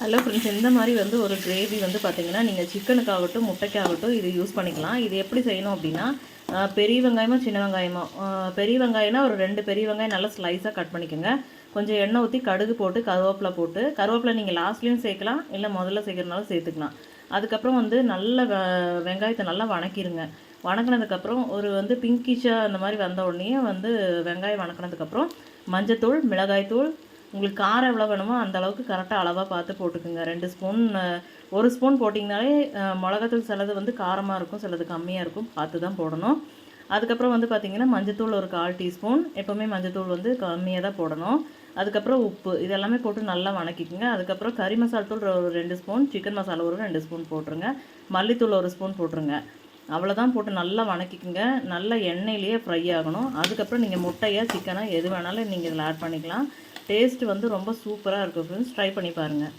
Hello friends இந்த மாதிரி வந்து ஒரு கிரேவி வந்து பார்த்திங்கன்னா நீங்கள் சிக்கனுக்காகட்டும் முட்டைக்காகட்டும் இது யூஸ் பண்ணிக்கலாம். இது எப்படி செய்யணும் அப்படின்னா பெரிய வெங்காயமோ சின்ன வெங்காயமோ? பெரிய வெங்காயம்னா ஒரு ரெண்டு பெரிய வெங்காயம் நல்லா ஸ்லைஸாக கட் பண்ணிக்கோங்க. கொஞ்சம் எண்ணெய் ஊற்றி கடுகு போட்டு கருவேப்பிலை போட்டு கருவேப்பிலை நீங்கள் லாஸ்ட்லேயும் சேர்க்கலாம் இல்லை முதல்ல சேர்க்குறனாலும் சேர்த்துக்கலாம். அதுக்கப்புறம் வந்து நல்ல வெ- வெங்காயத்தை நல்லா வணக்கிடுங்க வணக்கினதுக்கப்புறம் ஒரு வந்து பிங்கிஷாக அந்த மாதிரி வந்த உடனே வந்து வெங்காயம் வணக்கினதுக்கப்புறம் மஞ்சத்தூள் மிளகாய்த்தூள் உங்களுக்கு காரம் எவ்வளோ வேணுமோ அந்த அளவுக்கு கரெக்டாக அளவாக பார்த்து போட்டுக்குங்க. ரெண்டு ஸ்பூன் ஒரு ஸ்பூன் போட்டிங்கனாலே மிளகாத்தூள் சிலது வந்து காரமாக இருக்கும் சிலது கம்மியாக இருக்கும் பார்த்து தான் போடணும். அதுக்கப்புறம் வந்து பார்த்திங்கன்னா மஞ்சத்தூள் ஒரு கால் டீஸ்பூன். எப்போவுமே மஞ்சத்தூள் வந்து கம்மியாக தான் போடணும். அதுக்கப்புறம் உப்பு இதெல்லாமே போட்டு நல்லா வணக்கிக்கோங்க. அதுக்கப்புறம் கறி மசால் தூள் ஒரு ரெண்டு ஸ்பூன் சிக்கன் மசாலா ஒரு ரெண்டு ஸ்பூன் போட்டுருங்க. மல்லித்தூள் ஒரு ஸ்பூன் போட்டுருங்க. அவ்வளோதான் போட்டு நல்லா வணக்கிக்கோங்க. நல்லா எண்ணெயிலேயே ஃப்ரை ஆகணும். அதுக்கப்புறம் நீங்கள் முட்டையாக சிக்கனாக எது வேணாலும் நீங்கள் இதில் ஆட் பண்ணிக்கலாம். டேஸ்ட் வந்து ரொம்ப சூப்பராக இருக்கும் ஃப்ரெண்ட்ஸ் ட்ரை பண்ணி பாருங்கள்